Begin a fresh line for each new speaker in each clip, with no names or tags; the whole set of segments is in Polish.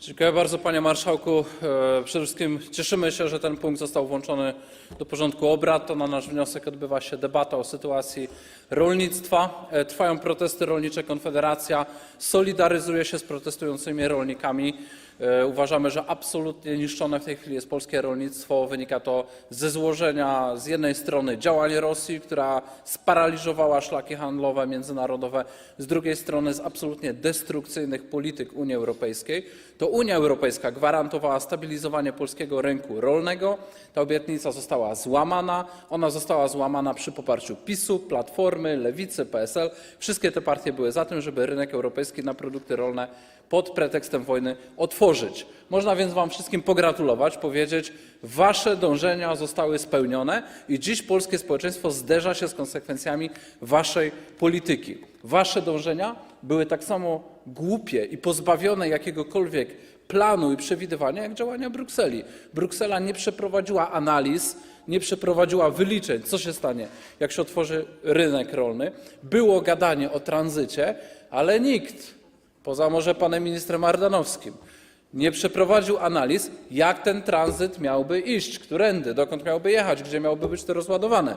Dziękuję bardzo, panie marszałku. E, Przede wszystkim cieszymy się, że ten punkt został włączony do porządku obrad. To na nasz wniosek odbywa się debata o sytuacji rolnictwa. E, Trwają protesty rolnicze. Konfederacja solidaryzuje się z protestującymi rolnikami. E, Uważamy, że absolutnie niszczone w tej chwili jest polskie rolnictwo. Wynika to ze złożenia z jednej strony działań Rosji, która sparaliżowała szlaki handlowe międzynarodowe, z drugiej strony z absolutnie destrukcyjnych polityk Unii Europejskiej. To Unia Europejska gwarantowała stabilizowanie polskiego rynku rolnego. Ta obietnica została złamana. Ona została złamana przy poparciu PiSu, Platformy, Lewicy, PSL. Wszystkie te partie były za tym, żeby rynek europejski na produkty rolne pod pretekstem wojny otworzyć. Można więc Wam wszystkim pogratulować, powiedzieć, Wasze dążenia zostały spełnione i dziś polskie społeczeństwo zderza się z konsekwencjami Waszej polityki. Wasze dążenia były tak samo głupie i pozbawione jakiegokolwiek planu i przewidywania, jak działania Brukseli. Bruksela nie przeprowadziła analiz, nie przeprowadziła wyliczeń, co się stanie, jak się otworzy rynek rolny. Było gadanie o tranzycie, ale nikt, poza może panem ministrem Ardanowskim, nie przeprowadził analiz, jak ten tranzyt miałby iść, którędy, dokąd miałby jechać, gdzie miałoby być to rozładowane.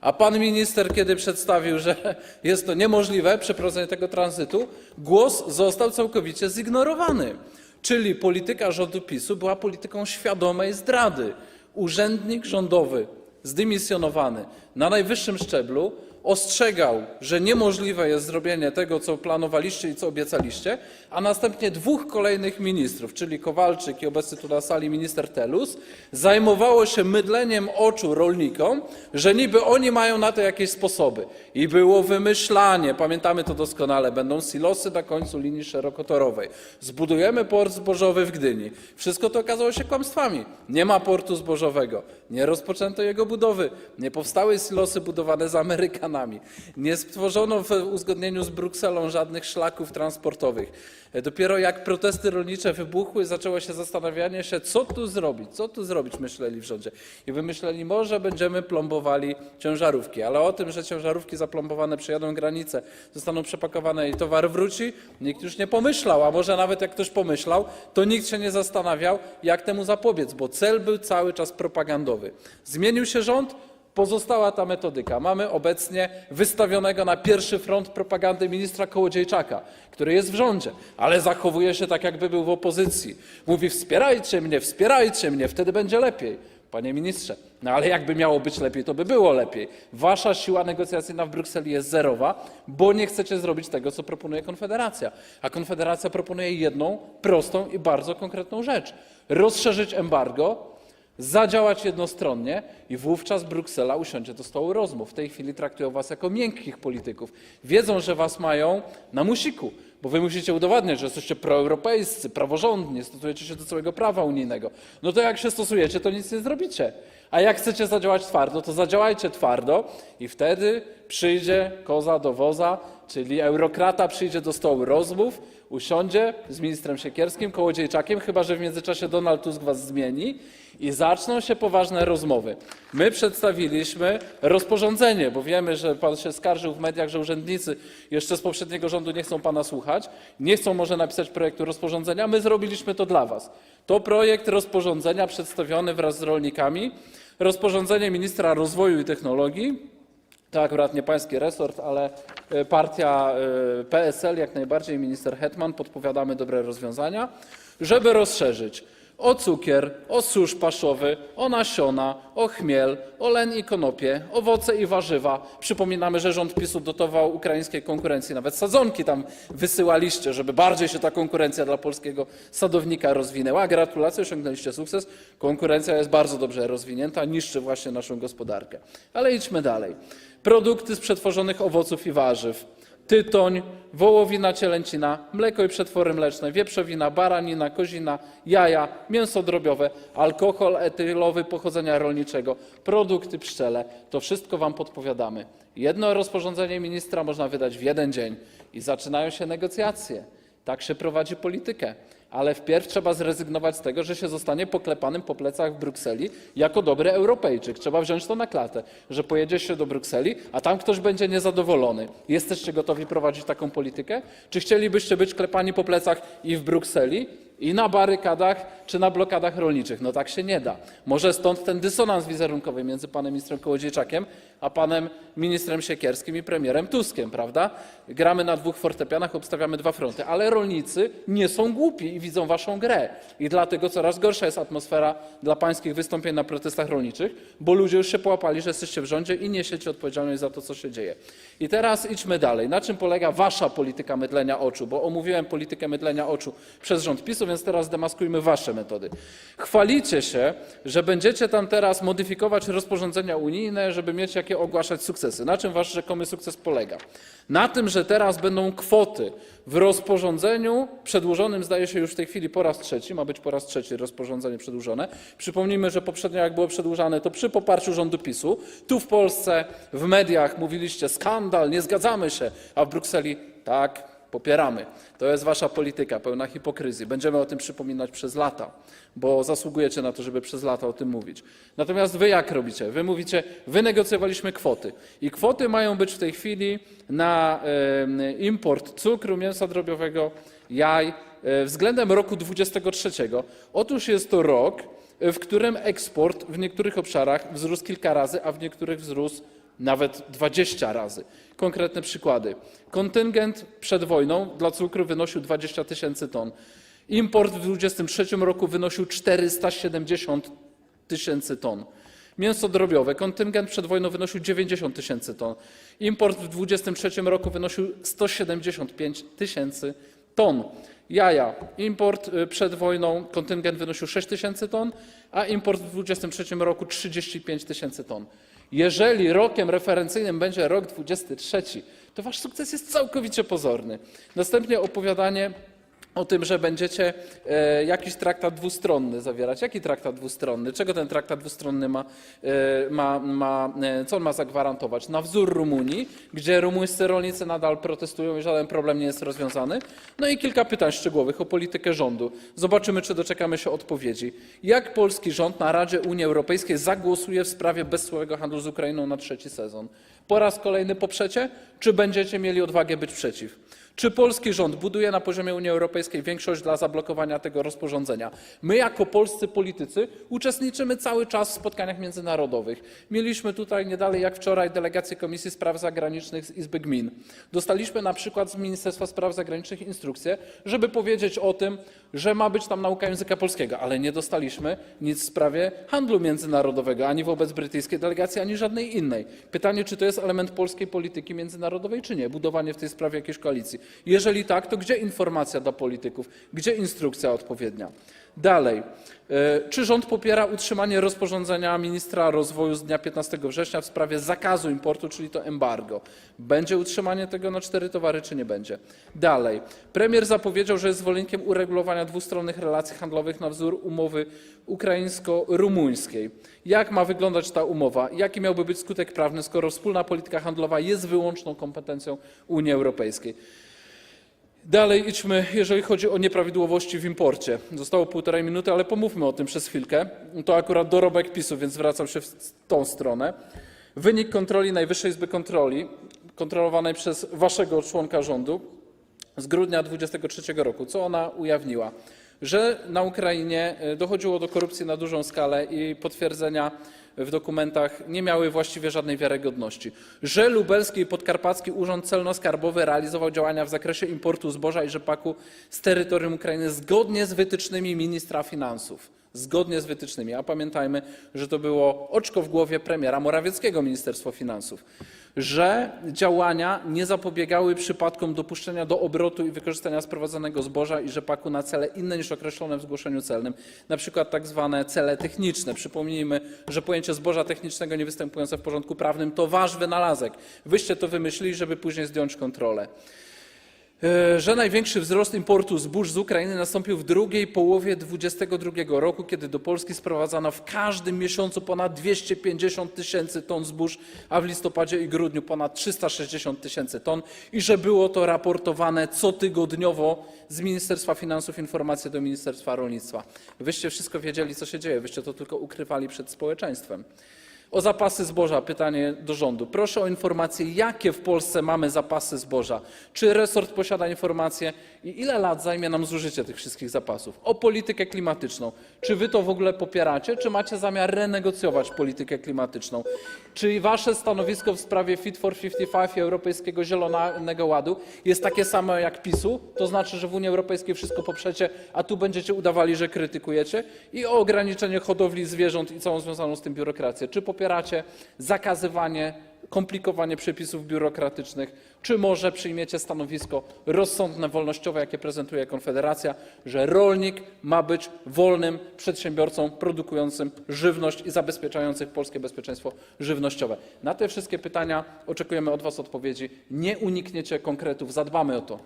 A pan minister, kiedy przedstawił, że jest to niemożliwe, przeprowadzenie tego tranzytu, głos został całkowicie zignorowany. Czyli polityka rządu PiSu była polityką świadomej zdrady. Urzędnik rządowy zdymisjonowany na najwyższym szczeblu ostrzegał, że niemożliwe jest zrobienie tego, co planowaliście i co obiecaliście, a następnie dwóch kolejnych ministrów, czyli Kowalczyk i obecny tu na sali minister Telus, zajmowało się mydleniem oczu rolnikom, że niby oni mają na to jakieś sposoby. I było wymyślanie, pamiętamy to doskonale, będą silosy na końcu linii szerokotorowej. Zbudujemy port zbożowy w Gdyni. Wszystko to okazało się kłamstwami. Nie ma portu zbożowego, nie rozpoczęto jego budowy, nie powstały silosy budowane z Amerykanami, nie stworzono w uzgodnieniu z Brukselą żadnych szlaków transportowych. Dopiero jak protesty rolnicze wybuchły, zaczęło się zastanawianie się, co tu zrobić, co tu zrobić, myśleli w rządzie. I wymyśleli, może będziemy plombowali ciężarówki, ale o tym, że ciężarówki zaplombowane przejadą granicę, zostaną przepakowane i towar wróci, nikt już nie pomyślał, a może nawet jak ktoś pomyślał, to nikt się nie zastanawiał, jak temu zapobiec, bo cel był cały czas propagandowy. Zmienił się rząd, Pozostała ta metodyka. Mamy obecnie wystawionego na pierwszy front propagandy ministra Kołodziejczaka, który jest w rządzie, ale zachowuje się tak, jakby był w opozycji. Mówi: wspierajcie mnie, wspierajcie mnie, wtedy będzie lepiej. Panie ministrze, no ale jakby miało być lepiej, to by było lepiej. Wasza siła negocjacyjna w Brukseli jest zerowa, bo nie chcecie zrobić tego, co proponuje Konfederacja. A Konfederacja proponuje jedną prostą i bardzo konkretną rzecz: rozszerzyć embargo, zadziałać jednostronnie i wówczas Bruksela usiądzie do stołu rozmów. W tej chwili traktują was jako miękkich polityków. Wiedzą, że was mają na musiku, bo wy musicie udowadniać, że jesteście proeuropejscy, praworządni, stosujecie się do całego prawa unijnego. No to jak się stosujecie, to nic nie zrobicie. A jak chcecie zadziałać twardo, to zadziałajcie twardo i wtedy przyjdzie koza do woza, czyli eurokrata przyjdzie do stołu rozmów, usiądzie z ministrem Siekierskim, Kołodziejczakiem, chyba że w międzyczasie Donald Tusk was zmieni i zaczną się poważne rozmowy. My przedstawiliśmy rozporządzenie, bo wiemy, że pan się skarżył w mediach, że urzędnicy jeszcze z poprzedniego rządu nie chcą pana słuchać, nie chcą może napisać projektu rozporządzenia. My zrobiliśmy to dla was. To projekt rozporządzenia przedstawiony wraz z rolnikami, rozporządzenie ministra rozwoju i technologii, to akurat nie pański resort, ale e, partia e, PSL, jak najbardziej minister Hetman, podpowiadamy dobre rozwiązania, żeby rozszerzyć o cukier, o susz paszowy, o nasiona, o chmiel, o len i konopie, owoce i warzywa. Przypominamy, że rząd PiSu dotował ukraińskiej konkurencji, nawet sadzonki tam wysyłaliście, żeby bardziej się ta konkurencja dla polskiego sadownika rozwinęła. Gratulacje, osiągnęliście sukces. Konkurencja jest bardzo dobrze rozwinięta, niszczy właśnie naszą gospodarkę. Ale idźmy dalej. Produkty z przetworzonych owoców i warzyw tytoń, wołowina, cielęcina, mleko i przetwory mleczne, wieprzowina, baranina, kozina, jaja, mięso drobiowe, alkohol etylowy pochodzenia rolniczego, produkty pszczele. To wszystko Wam podpowiadamy. Jedno rozporządzenie ministra można wydać w jeden dzień i zaczynają się negocjacje. Tak się prowadzi politykę. Ale wpierw trzeba zrezygnować z tego, że się zostanie poklepanym po plecach w Brukseli jako dobry Europejczyk. Trzeba wziąć to na klatę, że pojedzie się do Brukseli, a tam ktoś będzie niezadowolony. Jesteście gotowi prowadzić taką politykę? Czy chcielibyście być klepani po plecach i w Brukseli, i na barykadach, czy na blokadach rolniczych. No tak się nie da. Może stąd ten dysonans wizerunkowy między panem ministrem Kołodziejczakiem a panem ministrem Siekierskim i premierem Tuskiem, prawda? Gramy na dwóch fortepianach, obstawiamy dwa fronty, ale rolnicy nie są głupi i widzą waszą grę. I dlatego coraz gorsza jest atmosfera dla pańskich wystąpień na protestach rolniczych, bo ludzie już się połapali, że jesteście w rządzie i niesiecie odpowiedzialność za to, co się dzieje. I teraz idźmy dalej. Na czym polega wasza polityka mydlenia oczu? Bo omówiłem politykę mydlenia oczu przez rząd PiSu, więc teraz demaskujmy wasze metody. Chwalicie się, że będziecie tam teraz modyfikować rozporządzenia unijne, żeby mieć jakie ogłaszać sukcesy. Na czym wasz rzekomy sukces polega? Na tym, że teraz będą kwoty w rozporządzeniu przedłużonym, zdaje się już w tej chwili po raz trzeci, ma być po raz trzeci rozporządzenie przedłużone. Przypomnijmy, że poprzednio jak było przedłużane, to przy poparciu rządu PiSu. Tu w Polsce w mediach mówiliście skandal, nie zgadzamy się, a w Brukseli tak, popieramy. To jest wasza polityka pełna hipokryzji. Będziemy o tym przypominać przez lata, bo zasługujecie na to, żeby przez lata o tym mówić. Natomiast wy jak robicie? Wy mówicie, wynegocjowaliśmy kwoty i kwoty mają być w tej chwili na import cukru, mięsa drobiowego, jaj e, względem roku 23. Otóż jest to rok, w którym eksport w niektórych obszarach wzrósł kilka razy, a w niektórych wzrósł nawet 20 razy. Konkretne przykłady. Kontyngent przed wojną dla cukru wynosił 20 tysięcy ton. Import w 2023 roku wynosił 470 tysięcy ton. Mięso drobiowe. Kontyngent przed wojną wynosił 90 tysięcy ton. Import w 2023 roku wynosił 175 tysięcy ton. Jaja. Import y, przed wojną, kontyngent wynosił 6 tysięcy ton, a import w 2023 roku 35 tysięcy ton. Jeżeli rokiem referencyjnym będzie rok 23, to wasz sukces jest całkowicie pozorny. Następnie opowiadanie o tym, że będziecie e, jakiś traktat dwustronny zawierać. Jaki traktat dwustronny? Czego ten traktat dwustronny ma, e, ma, ma e, co on ma zagwarantować? Na wzór Rumunii, gdzie rumuńscy rolnicy nadal protestują i żaden problem nie jest rozwiązany. No i kilka pytań szczegółowych o politykę rządu. Zobaczymy, czy doczekamy się odpowiedzi. Jak polski rząd na Radzie Unii Europejskiej zagłosuje w sprawie bezcłowego handlu z Ukrainą na trzeci sezon? Po raz kolejny poprzecie, czy będziecie mieli odwagę być przeciw? Czy polski rząd buduje na poziomie Unii Europejskiej większość dla zablokowania tego rozporządzenia? My, jako polscy politycy, uczestniczymy cały czas w spotkaniach międzynarodowych. Mieliśmy tutaj nie dalej jak wczoraj delegację Komisji Spraw Zagranicznych z Izby Gmin. Dostaliśmy na przykład z Ministerstwa Spraw Zagranicznych instrukcję, żeby powiedzieć o tym, że ma być tam nauka języka polskiego, ale nie dostaliśmy nic w sprawie handlu międzynarodowego ani wobec brytyjskiej delegacji, ani żadnej innej. Pytanie, czy to jest element polskiej polityki międzynarodowej, czy nie? Budowanie w tej sprawie jakiejś koalicji. Jeżeli tak, to gdzie informacja dla polityków? Gdzie instrukcja odpowiednia? Dalej. E, Czy rząd popiera utrzymanie rozporządzenia ministra rozwoju z dnia 15 września w sprawie zakazu importu, czyli to embargo? Będzie utrzymanie tego na cztery towary, czy nie będzie? Dalej. Premier zapowiedział, że jest zwolennikiem uregulowania dwustronnych relacji handlowych na wzór umowy ukraińsko-rumuńskiej. Jak ma wyglądać ta umowa? Jaki miałby być skutek prawny, skoro wspólna polityka handlowa jest wyłączną kompetencją Unii Europejskiej? Dalej idźmy, jeżeli chodzi o nieprawidłowości w imporcie. Zostało półtorej minuty, ale pomówmy o tym przez chwilkę. To akurat dorobek PiSu, więc zwracam się w tą stronę. Wynik kontroli Najwyższej Izby Kontroli, kontrolowanej przez waszego członka rządu z grudnia 2023 roku. Co ona ujawniła? Że na Ukrainie e, dochodziło do korupcji na dużą skalę i potwierdzenia w dokumentach nie miały właściwie żadnej wiarygodności. Że Lubelski i Podkarpacki Urząd Celno-Skarbowy realizował działania w zakresie importu zboża i rzepaku z terytorium Ukrainy zgodnie z wytycznymi ministra finansów. Zgodnie z wytycznymi. A pamiętajmy, że to było oczko w głowie premiera Morawieckiego Ministerstwo Finansów. Że działania nie zapobiegały przypadkom dopuszczenia do obrotu i wykorzystania sprowadzonego zboża i rzepaku na cele inne niż określone w zgłoszeniu celnym, na przykład tak zwane cele techniczne. Przypomnijmy, że pojęcie zboża technicznego nie występujące w porządku prawnym to wasz wynalazek. Wyście to wymyślili, żeby później zdjąć kontrolę. E, Że największy wzrost importu zbóż z Ukrainy nastąpił w drugiej połowie 2022 roku, kiedy do Polski sprowadzano w każdym miesiącu ponad 250 tysięcy ton zbóż, a w listopadzie i grudniu ponad 360 tysięcy ton i że było to raportowane cotygodniowo z Ministerstwa Finansów informacje do Ministerstwa Rolnictwa. Wyście wszystko wiedzieli, co się dzieje, wyście to tylko ukrywali przed społeczeństwem. O zapasy zboża pytanie do rządu. Proszę o informację, jakie w Polsce mamy zapasy zboża. Czy resort posiada informacje i ile lat zajmie nam zużycie tych wszystkich zapasów? O politykę klimatyczną. Czy wy to w ogóle popieracie, czy macie zamiar renegocjować politykę klimatyczną? Czy wasze stanowisko w sprawie Fit for 55 i Europejskiego Zielonego Ładu jest takie samo jak PiSu? To znaczy, że w Unii Europejskiej wszystko poprzecie, a tu będziecie udawali, że krytykujecie? I o ograniczenie hodowli zwierząt i całą związaną z tym biurokrację. Czy popieracie zakazywanie, komplikowanie przepisów biurokratycznych, czy może przyjmiecie stanowisko rozsądne, wolnościowe, jakie prezentuje Konfederacja, że rolnik ma być wolnym przedsiębiorcą produkującym żywność i zabezpieczającym polskie bezpieczeństwo żywnościowe? Na te wszystkie pytania oczekujemy od Was odpowiedzi. Nie unikniecie konkretów, zadbamy o to.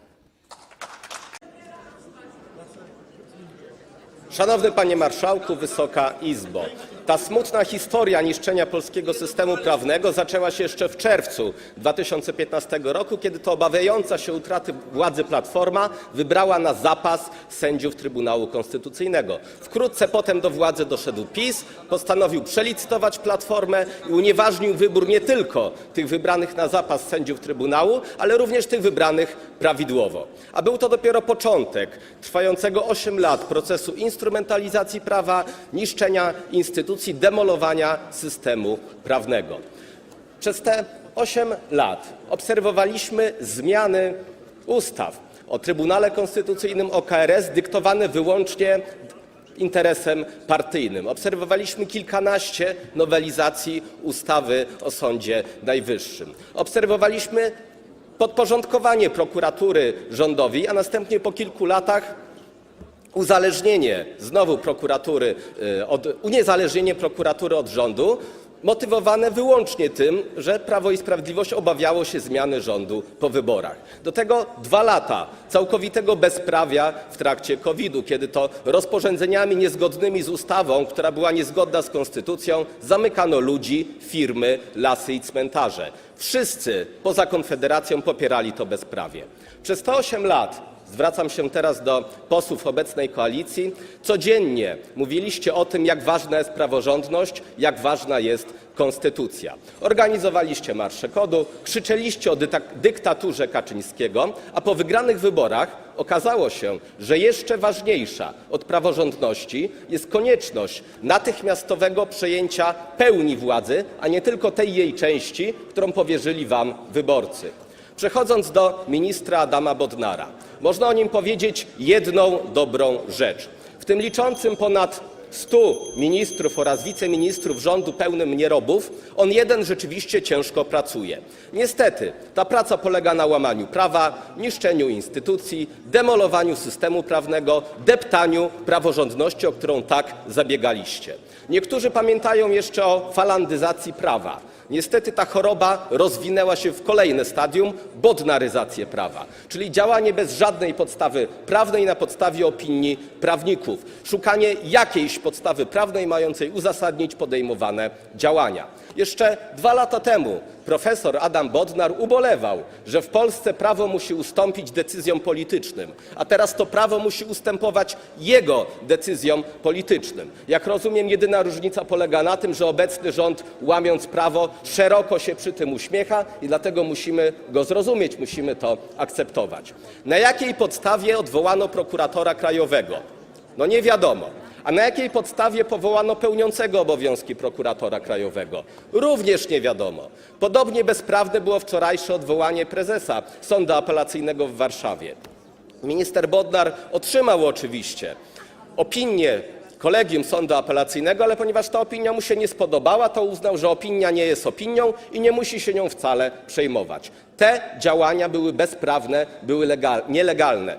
Szanowny Panie Marszałku, Wysoka Izbo. Ta smutna historia niszczenia polskiego systemu prawnego zaczęła się jeszcze w czerwcu 2015 roku, kiedy to obawiająca się utraty władzy Platforma wybrała na zapas sędziów Trybunału Konstytucyjnego. Wkrótce potem do władzy doszedł PiS, postanowił przelicytować Platformę i unieważnił wybór nie tylko tych wybranych na zapas sędziów Trybunału, ale również tych wybranych prawidłowo. A był to dopiero początek trwającego 8 lat procesu instrumentalizacji prawa, niszczenia instytucji, demolowania systemu prawnego. Przez te 8 lat obserwowaliśmy zmiany ustaw o Trybunale Konstytucyjnym, o KRS dyktowane wyłącznie interesem partyjnym. Obserwowaliśmy kilkanaście nowelizacji ustawy o Sądzie Najwyższym. Obserwowaliśmy podporządkowanie prokuratury rządowi, a następnie po kilku latach uzależnienie znowu prokuratury y, od, uniezależnienie prokuratury od rządu, motywowane wyłącznie tym, że Prawo i Sprawiedliwość obawiało się zmiany rządu po wyborach. Do tego dwa lata całkowitego bezprawia w trakcie COVID-u, kiedy to rozporządzeniami niezgodnymi z ustawą, która była niezgodna z konstytucją, zamykano ludzi, firmy, lasy i cmentarze. Wszyscy poza Konfederacją popierali to bezprawie. Przez te 8 lat Zwracam się teraz do posłów obecnej koalicji. Codziennie mówiliście o tym, jak ważna jest praworządność, jak ważna jest konstytucja. Organizowaliście marsze kodu, krzyczeliście o dyktaturze Kaczyńskiego, a po wygranych wyborach okazało się, że jeszcze ważniejsza od praworządności jest konieczność natychmiastowego przejęcia pełni władzy, a nie tylko tej jej części, którą powierzyli wam wyborcy. Przechodząc do ministra Adama Bodnara, można o nim powiedzieć jedną dobrą rzecz. W tym liczącym ponad 100 ministrów oraz wiceministrów rządu pełnym nierobów, on jeden rzeczywiście ciężko pracuje. Niestety, ta praca polega na łamaniu prawa, niszczeniu instytucji, demolowaniu systemu prawnego, deptaniu praworządności, o którą tak zabiegaliście. Niektórzy pamiętają jeszcze o falandyzacji prawa. Niestety ta choroba rozwinęła się w kolejne stadium bodnaryzację prawa, czyli działanie bez żadnej podstawy prawnej na podstawie opinii prawników, szukanie jakiejś podstawy prawnej mającej uzasadnić podejmowane działania. Jeszcze dwa lata temu profesor Adam Bodnar ubolewał, że w Polsce prawo musi ustąpić decyzjom politycznym, a teraz to prawo musi ustępować jego decyzjom politycznym. Jak rozumiem, jedyna różnica polega na tym, że obecny rząd, łamiąc prawo, szeroko się przy tym uśmiecha i dlatego musimy go zrozumieć, musimy to akceptować. Na jakiej podstawie odwołano prokuratora krajowego? No nie wiadomo. A na jakiej podstawie powołano pełniącego obowiązki prokuratora krajowego? Również nie wiadomo. Podobnie bezprawne było wczorajsze odwołanie prezesa Sądu Apelacyjnego w Warszawie. Minister Bodnar otrzymał oczywiście opinię kolegium sądu apelacyjnego, ale ponieważ ta opinia mu się nie spodobała, to uznał, że opinia nie jest opinią i nie musi się nią wcale przejmować. Te działania były bezprawne, były legal, nielegalne.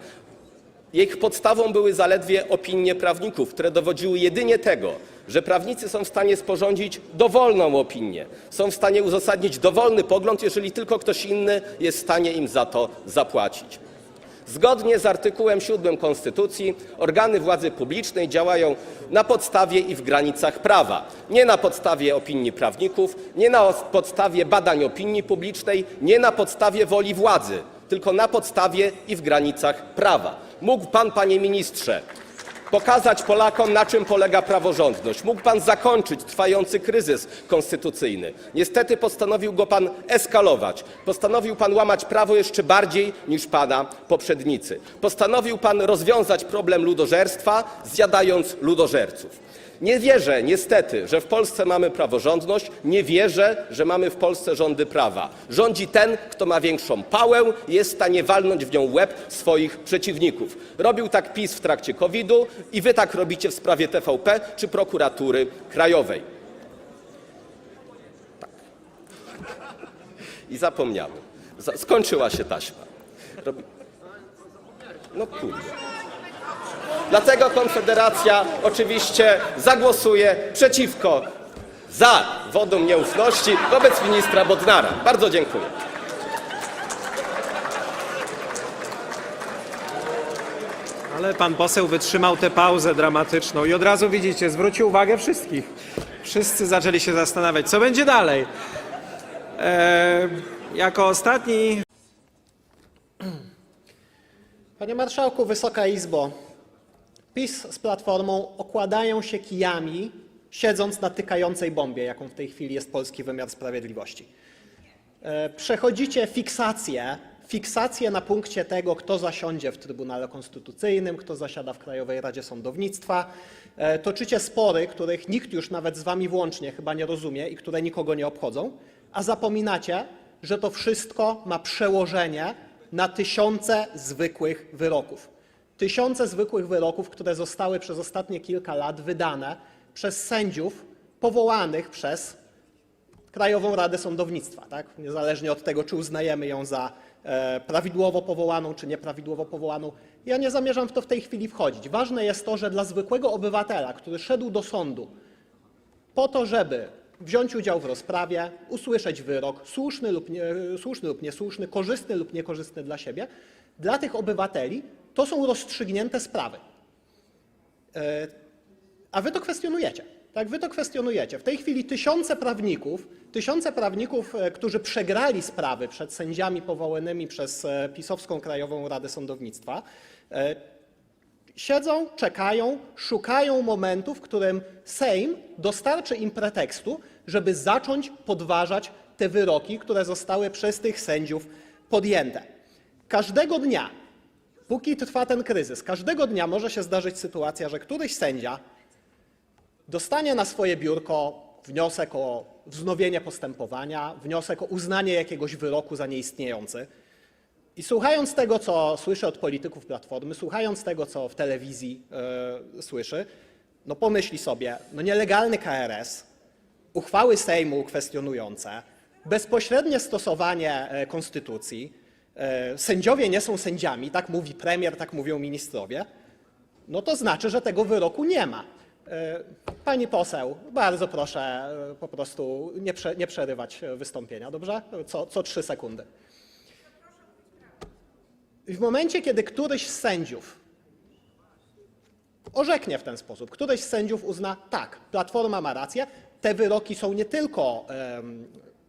Ich podstawą były zaledwie opinie prawników, które dowodziły jedynie tego, że prawnicy są w stanie sporządzić dowolną opinię, są w stanie uzasadnić dowolny pogląd, jeżeli tylko ktoś inny jest w stanie im za to zapłacić. Zgodnie z artykułem 7 Konstytucji organy władzy publicznej działają na podstawie i w granicach prawa. Nie na podstawie opinii prawników, nie na podstawie badań opinii publicznej, nie na podstawie woli władzy, tylko na podstawie i w granicach prawa. Mógł pan, panie ministrze, pokazać Polakom, na czym polega praworządność. Mógł pan zakończyć trwający kryzys konstytucyjny. Niestety postanowił go pan eskalować. Postanowił pan łamać prawo jeszcze bardziej niż pana poprzednicy. Postanowił pan rozwiązać problem ludożerstwa, zjadając ludożerców. Nie wierzę niestety, że w Polsce mamy praworządność, nie wierzę, że mamy w Polsce rządy prawa. Rządzi ten, kto ma większą pałę i jest w stanie walnąć w nią łeb swoich przeciwników. Robił tak PiS w trakcie COVID-u i wy tak robicie w sprawie TVP czy prokuratury krajowej. Tak. I zapomniałem. Za- skończyła się taśma. Robi... No kurde. Dlatego Konfederacja oczywiście zagłosuje przeciwko, za wotum nieufności wobec ministra Bodnara. Bardzo dziękuję.
Ale pan poseł wytrzymał tę pauzę dramatyczną i od razu widzicie, zwrócił uwagę wszystkich. Wszyscy zaczęli się zastanawiać, co będzie dalej. E, jako ostatni
Panie Marszałku, Wysoka Izbo, PiS z Platformą okładają się kijami, siedząc na tykającej bombie, jaką w tej chwili jest polski wymiar sprawiedliwości. E, Przechodzicie fiksację, fiksację na punkcie tego, kto zasiądzie w Trybunale Konstytucyjnym, kto zasiada w Krajowej Radzie Sądownictwa. E, Toczycie spory, których nikt już nawet z wami włącznie chyba nie rozumie i które nikogo nie obchodzą, a zapominacie, że to wszystko ma przełożenie na tysiące zwykłych wyroków. Tysiące zwykłych wyroków, które zostały przez ostatnie kilka lat wydane przez sędziów powołanych przez Krajową Radę Sądownictwa, tak? niezależnie od tego, czy uznajemy ją za e, prawidłowo powołaną, czy nieprawidłowo powołaną. Ja nie zamierzam w to w tej chwili wchodzić. Ważne jest to, że dla zwykłego obywatela, który szedł do sądu po to, żeby wziąć udział w rozprawie, usłyszeć wyrok, słuszny lub, nie, słuszny lub niesłuszny, korzystny lub niekorzystny dla siebie, dla tych obywateli to są rozstrzygnięte sprawy. E, A wy to kwestionujecie. Tak, wy to kwestionujecie. W tej chwili tysiące prawników, tysiące prawników, e, którzy przegrali sprawy przed sędziami powołanymi przez e, pisowską Krajową Radę Sądownictwa, siedzą, czekają, szukają momentu, w którym Sejm dostarczy im pretekstu, żeby zacząć podważać te wyroki, które zostały przez tych sędziów podjęte. Każdego dnia, póki trwa ten kryzys, każdego dnia może się zdarzyć sytuacja, że któryś sędzia dostanie na swoje biurko wniosek o wznowienie postępowania, wniosek o uznanie jakiegoś wyroku za nieistniejący. I słuchając tego, co słyszy od polityków Platformy, słuchając tego, co w telewizji e, słyszy, no pomyśli sobie, no nielegalny KRS, uchwały Sejmu kwestionujące, bezpośrednie stosowanie e, konstytucji, sędziowie nie są sędziami, tak mówi premier, tak mówią ministrowie, no to znaczy, że tego wyroku nie ma. E, Pani poseł, bardzo proszę e, po prostu nie, prze, nie przerywać e, wystąpienia, dobrze? Co, co trzy sekundy. W momencie, kiedy któryś z sędziów orzeknie w ten sposób, któryś z sędziów uzna, tak, Platforma ma rację, te wyroki są nie tylko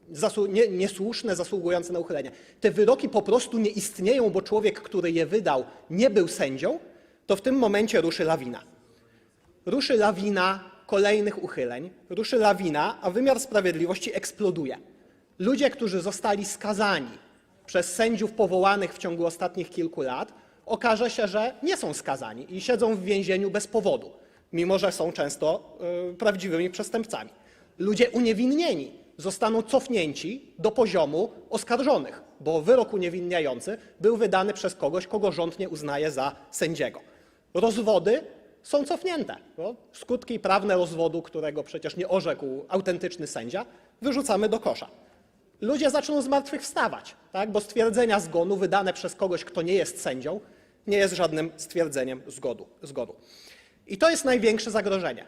em, zasu- nie, niesłuszne, zasługujące na uchylenie, te wyroki po prostu nie istnieją, bo człowiek, który je wydał, nie był sędzią, to w tym momencie ruszy lawina ruszy lawina kolejnych uchyleń, ruszy lawina, a wymiar sprawiedliwości eksploduje. Ludzie, którzy zostali skazani przez sędziów powołanych w ciągu ostatnich kilku lat, okaże się, że nie są skazani i siedzą w więzieniu bez powodu, mimo że są często y, prawdziwymi przestępcami. Ludzie uniewinnieni zostaną cofnięci do poziomu oskarżonych, bo wyrok uniewinniający był wydany przez kogoś, kogo rząd nie uznaje za sędziego. Rozwody są cofnięte. Skutki prawne rozwodu, którego przecież nie orzekł autentyczny sędzia, wyrzucamy do kosza. Ludzie zaczną zmartwychwstawać, tak? bo stwierdzenia zgonu wydane przez kogoś, kto nie jest sędzią, nie jest żadnym stwierdzeniem zgodu. zgodu. I to jest największe zagrożenie.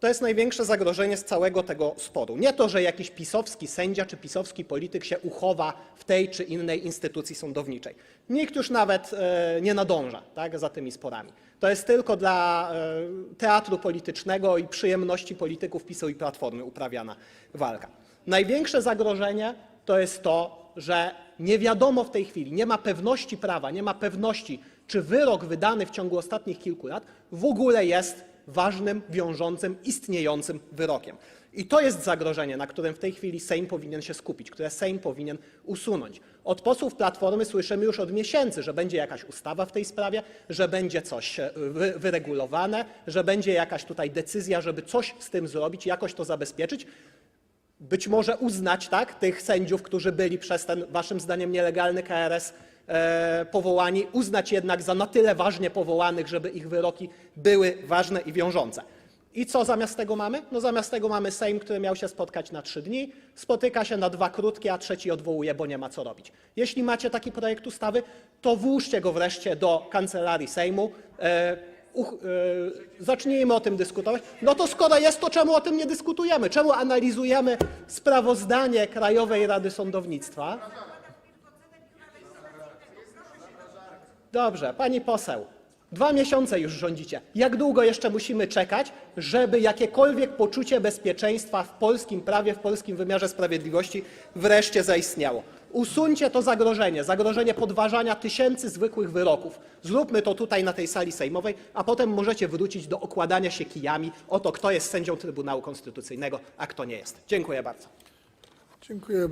To jest największe zagrożenie z całego tego sporu. Nie to, że jakiś pisowski sędzia czy pisowski polityk się uchowa w tej czy innej instytucji sądowniczej. Nikt już nawet e, nie nadąża tak, za tymi sporami. To jest tylko dla e, teatru politycznego i przyjemności polityków PiSu i Platformy uprawiana walka. Największe zagrożenie to jest to, że nie wiadomo w tej chwili, nie ma pewności prawa, nie ma pewności, czy wyrok wydany w ciągu ostatnich kilku lat w ogóle jest ważnym, wiążącym, istniejącym wyrokiem. I to jest zagrożenie, na którym w tej chwili Sejm powinien się skupić, które Sejm powinien usunąć. Od posłów Platformy słyszymy już od miesięcy, że będzie jakaś ustawa w tej sprawie, że będzie coś e, wy, wyregulowane, że będzie jakaś tutaj decyzja, żeby coś z tym zrobić, jakoś to zabezpieczyć być może uznać tak, tych sędziów, którzy byli przez ten waszym zdaniem nielegalny KRS powołani, uznać jednak za na tyle ważnie powołanych, żeby ich wyroki były ważne i wiążące. I co zamiast tego mamy? No zamiast tego mamy Sejm, który miał się spotkać na trzy dni, spotyka się na dwa krótkie, a trzeci odwołuje, bo nie ma co robić. Jeśli macie taki projekt ustawy, to włóżcie go wreszcie do kancelarii Sejmu. E, uch, e, zacznijmy o tym dyskutować. No to skoro jest, to czemu o tym nie dyskutujemy? Czemu analizujemy sprawozdanie Krajowej Rady Sądownictwa? Dobrze, pani poseł. Dwa miesiące już rządzicie. Jak długo jeszcze musimy czekać, żeby jakiekolwiek poczucie bezpieczeństwa w polskim prawie, w polskim wymiarze sprawiedliwości wreszcie zaistniało? Usuńcie to zagrożenie, zagrożenie podważania tysięcy zwykłych wyroków. Zróbmy to tutaj na tej sali sejmowej, a potem możecie wrócić do okładania się kijami o to, kto jest sędzią Trybunału Konstytucyjnego, a kto nie jest. Dziękuję bardzo.
Dziękuję